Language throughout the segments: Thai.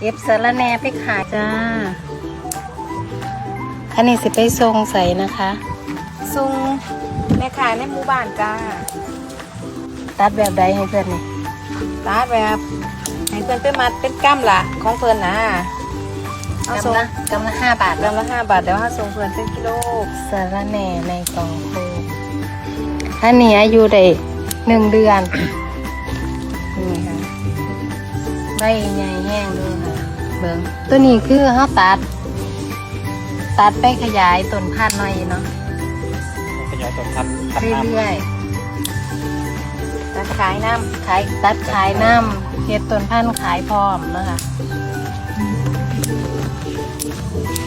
เอฟสาระแหน่ไปขายจ้า อันนี้สิไปทรงใส่นะคะซุงแม่ขายในหมู่บ้านจ้า ตัดแบบใดให้เพื่อนนี่ตาแบบให้เพื่อนไปมัดเป็นกั้มละของเพื่อนนะเอาส่งกำละกำละห้าบาทกำละห้าบาทเดี๋ยวถ้าส่งเพื่อนเป็นกิโลสาระแหน่ในกล่องโคอันนี้อายุได้หนึ่งเดือนนี่ค่ะ ใบใหญ่แห้งด้วยค่ะเบิ้งตัวนี้คือเขาตัด ตัดไปขยายต้นพันธุ์หน่อยเนาะขยายต้นพันธุ์พันเรธุ์น้ื่อยตัดขายน้ๆขายตัดขายน้ำเฮ็ดต้นพันธุ์ขายพร้อมเนาะคะ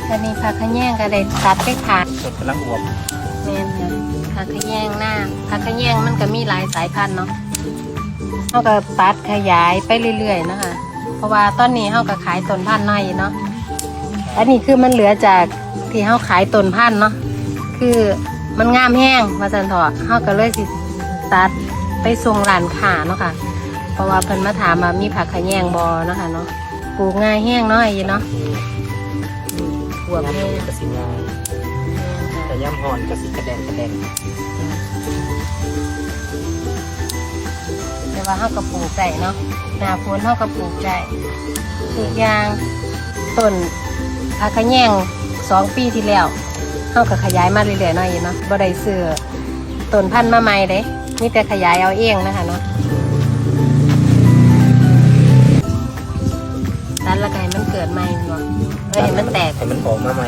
อันนี้ผักขะแยงก็ได้ตัดไปขายำต้นกำลังอวบแม่นค่ะผักขะแยงหน้าผักขะแยงมันก็มีหลายสายพันธุ์เนาะ เขาก็ตัดขยายไปเรื่อยๆเนาะคะ เพราะว่าตอนนี้เขาก็ขายต้นพันธุ์น้อยอยู่เนาะอันนี้คือมันเหลือจากที่เขาขายต้นพันธุ์เนาะคือมันงามแห้งมาสันเถอะเขาก็เลยสิตัดไปส่งร้านค้าเนาะค่ะ เพราะว่าเพิ่นมาถามว่ามีผักขะแยงบอเนาะค่ะเนาะปลูกง่ายแห้งน้อยอยู่เนาะบวบแห้งกระสิงายแต่ย่ำหอนกระสิกระแดงกระแดง ว่าเขาก็ปลูกได้เนาะหน้าฝนเขาก็ปลูกได้อีกอย่างต้นผักขะแยงสองปีที่แล้วเขาก็ขยายมาเรื่อยๆหน่อยเนาะบ่ได้ซื้อต้นพันธุ์มาใหม่เด้มีแต่ขยายเอาเองนะคะเนาะตัดละไงมันเกิดใหม่เนาะเอ้ยมันแตกให้มันออกมาใหม่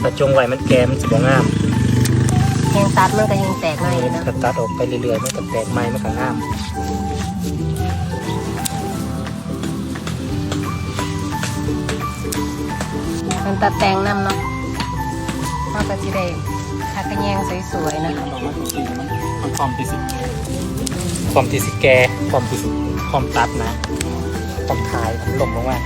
แต่จงไว้มันแก่มันสิบ่งาม แหงตัดมันก็แหงแตกหน่อยอยู่เนาะถ้าตัดออกไปเรื่อยๆมันก็แตกใหม่มันก็งามมันตัดแต่งน้ำเนาะเราก็จะได้ผักกระแยงสวยๆนะคะออกมาถึงสีมันมันความที่สิความที่สิแก่ความที่สิความตัดนะความขายมันลงลงมา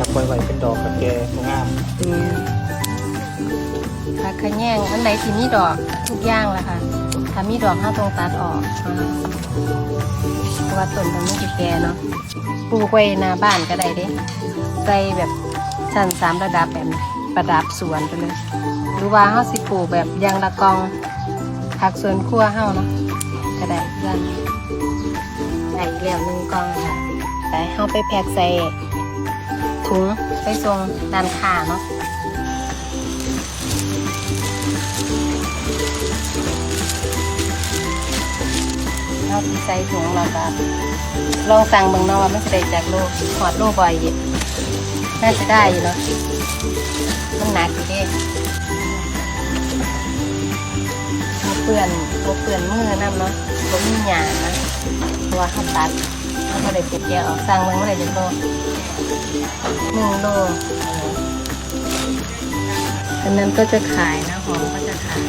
นับไว้ไว้เป็นดอกกับแก่งามนี่ผักกระแยงอันไหนที่มีดอกทุกอย่างละค่ะถ้ามีดอกเราต้องตัดออกเพราะว่าต้นมันไม่ติแก่เนาะปลูกไว้หน้าบ้านก็ได้เด้ใส่แบบชั้นสามระดับแบบประดับสวนไปเลยหรือว่าเฮาสิปลูกแบบยางละกองผักสวนครัวเฮาเนาะก็ได้เพื่อนได้แล้วหนึ่งกองค่ะแต่เฮาไปแพ็คใส่ ถุงไปส่งด้านค้าเนาะเฮาสิใส่ถุงเราก็ลองสั่งเบิ่งเนาะว่ามันสิได้จากโลหอดโลบ่อยน่าจะได้อยู่เนาะมันหนักอยู่เด้เปื่อนเปื่อนมือนํเนาะบ่มีหยานะเพราะว่าเขาตัด เขาก็ได้เก็บแยกออกสร้างเมืองอะไรจังโลหนึ่งโลอันนั้นก็จะขายนะหอมก็จะขาย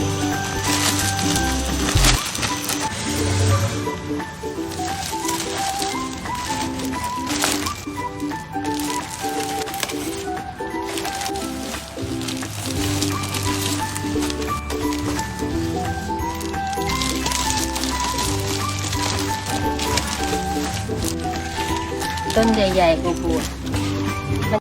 ต้นใหญ่ๆกูปูด